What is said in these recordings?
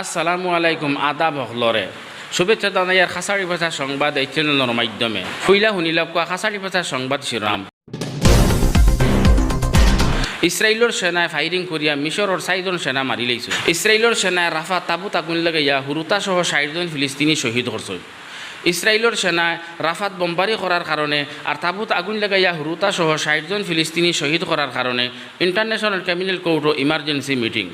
আসসালামু আলাইকুম আদা ভকলরে শুভেচ্ছা জানাইয়ার খাসাড়ি ভাষা সংবাদ এই চ্যানেলের মাধ্যমে। ফুইলা শুনিলাম কোয়া খাসাড়ি ভাষা সংবাদ শিরাম ইসরায়েলের সেনায় ফায়ারিং করিয়া মিশরের চারিজন সেনা মারি লাইছে ইসরায়েলের সেনায় রাফা তাবুত আগুন লাগাইয়া হুরুতা সহ ষাটজন ফিলিস্তিনি শহীদ করছে ইসরায়েলের সেনায় রাফাত বোমবারি করার কারণে আর তাবুত আগুন লাগাইয়া হুরুতা সহ ষাটজন ফিলিস্তিনি শহীদ করার কারণে ইন্টারন্যাশনাল ক্রিমিনাল কোর্টও ইমার্জেন্সি মিটিং।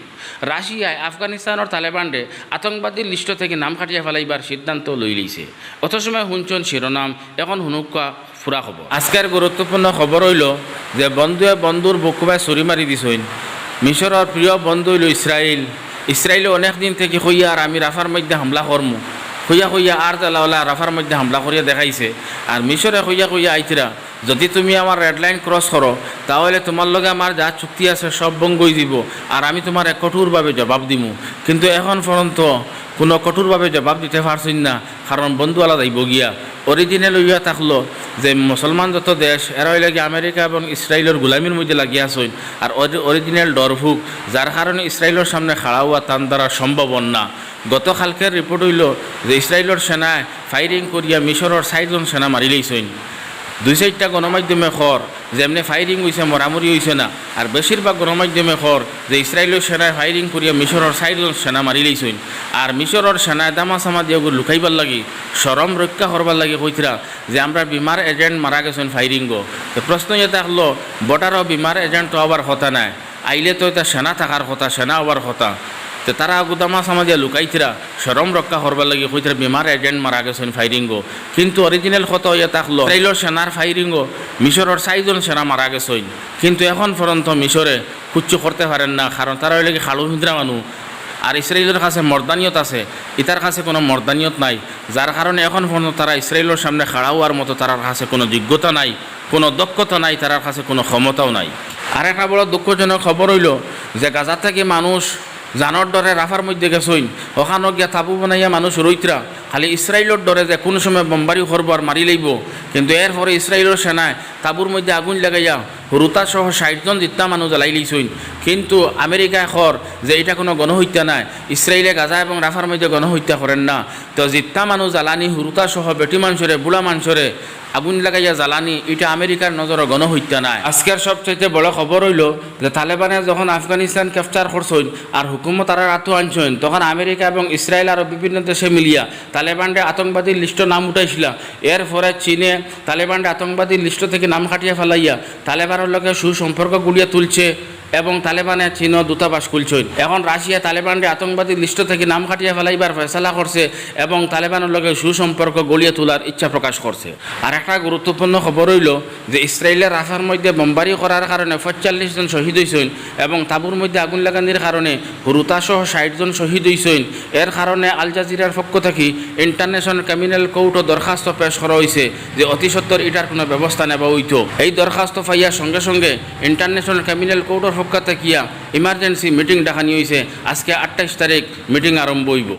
রাশিয়ায় আফগানিস্তানের তালেবানরে আতঙ্কবাদীর লিস্ট থেকে নাম কাটিয়া ফেলাইবার সিদ্ধান্ত লই লইছে অত সময় শুনছন শিরোনাম এখন শুনুকা ফুরা খবর আজকের গুরুত্বপূর্ণ খবর হইল যে বন্ধুয়ে বন্ধুর বুকুবায় চুরি মারি দিছইন মিশরের প্রিয় বন্ধু হইল ইসরায়েল ইসরায়েলে অনেক দিন থেকে হইয়া আর আমি রাফার মধ্যে হামলা করমু হইয়া হইয়া আর তালা রাফার মধ্যে হামলা করিয়া দেখাইছে। আর মিশরে হইয়া হইয়া আইতিরা, যদি তুমি আমার রেড লাইন ক্রস করো, তাহলে তোমার লগে আমার যা চুক্তি আছে সব বঙ্গই দিব, আর আমি তোমার কঠোরভাবে জবাব দিমু। কিন্তু এখন পর্যন্ত কোনো কঠোরভাবে জবাব দিতে পারছি না, কারণ বন্ধু আলাদা গিয়া। অরিজিনে লইয়া থাকল যে মুসলমান যত দেশ, এরাই লাগে আমেরিকা এবং ইসরায়েলের গোলামির মধ্যে লাগিয়া আসইন আর অরিজিনাল ডরভুক যার কারণে ইসরায়েলের সামনে খাড়া হওয়া তান দ্বারা সম্ভব না। গতকালকের রিপোর্ট হইল যে ইসরায়েলের সেনায় ফায়ারিং করিয়া মিশরের ষাটজন সেনা মারি লইছেন। দুই চারটা গণমাধ্যমে খর যেমনি ফায়ারিং হয়েছে মরামরি হয়েছে না। আর বেশিরভাগ গণমাধ্যমে খর যে ইসরায়েলের সেনায় ফায়ারিং করিয়া মিশরের ষাটজন সেনা মারি লইছেন আর মিশরের সেনায় দামা সামা দিয়ে লুকাইবার লাগি সরম রক্ষা করবার লাগে কইতরা যে আমরা বিমার এজেন্ট মারা গেছেন ফায়ারিং গো তো প্রশ্ন এটা হলো বর্ডারও বিমার এজেন্ট তো আবার কথা নাই? আইলে তো এটা সেনা থাকার কথা সেনা আবার কথা তো তারা গুদামা সামাজিয়া লুকাইছিরা সরম রক্ষা করবার লাগে কইতরা বিমার এজেন্ট মারা গেছেন ফায়ারিংও কিন্তু অরিজিনাল কত ইয়ে থাকল ইসরায়েলের সেনার ফায়ারিংও মিশরের চারিজন সেনা মারা গেছেন কিন্তু এখন পর্যন্ত মিশরে কুচ্ছু করতে পারেন না কারণ তারা হইলে খালু হিন্দ্রা মানুষ আর ইসরায়েলের কাছে মর্দানিয়ত আছে। ইতার কাছে কোনো মর্দানিয়ত নাই। যার কারণে এখন পর্যন্ত তারা ইসরায়েলের সামনে খাড়া হওয়ার মতো তার কাছে কোনো যোগ্যতা নাই, কোনো দক্ষতা নাই তার কাছে কোনো ক্ষমতাও নাই। আর একটা বড় দুঃখজনক খবর হইল যে গাজার থেকে মানুষ জানৰ দৰে রাফার মধ্যে গেছইন। ওখানো গিয়া থাপু বনাইয়া মানুষ রইতরা খালি ইসরায়েলের দরে যে কোনো সময় বোম্বারি করব আর মারি লইব কিন্তু এর পরে ইসরায়েলের সেনায় তাবুর মধ্যে আগুন লাগাইয়া রুতাসহ সহ ষাটজন জিত্তা মানুষ জ্বালাই লইছইন কিন্তু আমেরিকায় খর যে এটা কোনো গণহত্যা নাই। ইসরায়েলে গাজা এবং রাফার মধ্যে গণহত্যা করেন না। তো জিত্তা মানুষ জ্বালানি হুরুতা সহ বেটি মানুষরে বুড়া মানুষরে আগুন লাগাইয়া জ্বালানি, এটা আমেরিকার নজরে গণহত্যা নাই। আজকের সবচেয়ে বড় খবর হইল যে তালেবানে যখন আফগানিস্তান ক্যাপচার করছেন আর হুকুমত তারা রাতু আনছেন তখন আমেরিকা এবং ইসরায়েল আর বিভিন্ন দেশে মিলিয়া তালেবানরে আতঙ্কবাদীর লিস্ট নাম উঠাইছিল। এর পরে চীনে তালেবানরে আতঙ্কবাদীর লিস্ট থেকে নাম কাটিয়ে ফেলাইয়া তালেবানের লগে সুসম্পর্ক গুলিয়ে তুলছে। এবং তালেবানে চীন দূতাবাস খুলছেন এখন রাশিয়া তালেবানরে আতঙ্কবাদী লিস্ট থেকে নাম কাটিয়ে ফেলাইবার ফেসলা করছে এবং তালেবানের লগে সুসম্পর্ক গলিয়ে তোলার ইচ্ছা প্রকাশ করছে। আর একটা গুরুত্বপূর্ণ খবর হইল যে ইসরায়েলের রাফার মধ্যে বোমবারি করার কারণে পঁয়তাল্লিশ জন শহীদ হয়েছেন এবং তাবুর মধ্যে আগুন লাগানির কারণে হুরুতাসহ ষাট জন শহীদ হয়েছেন এর কারণে আল জাজিরার পক্ষ থেকে ইন্টারন্যাশনাল ক্রিমিনাল কোর্টও দরখাস্ত পেশ করা হয়েছে যে অতি সত্তর এটার কোনো ব্যবস্থা নেওয়া হইত। এই দরখাস্ত পাইয়া সঙ্গে সঙ্গে ইন্টারন্যাশনাল ক্রিমিনাল কোর্টের পক্ষ থেকে ইমার্জেন্সি মিটিং ডাকানি হয়েছে আজকে আঠাইশ তারিখ মিটিং আরম্ভ হইব।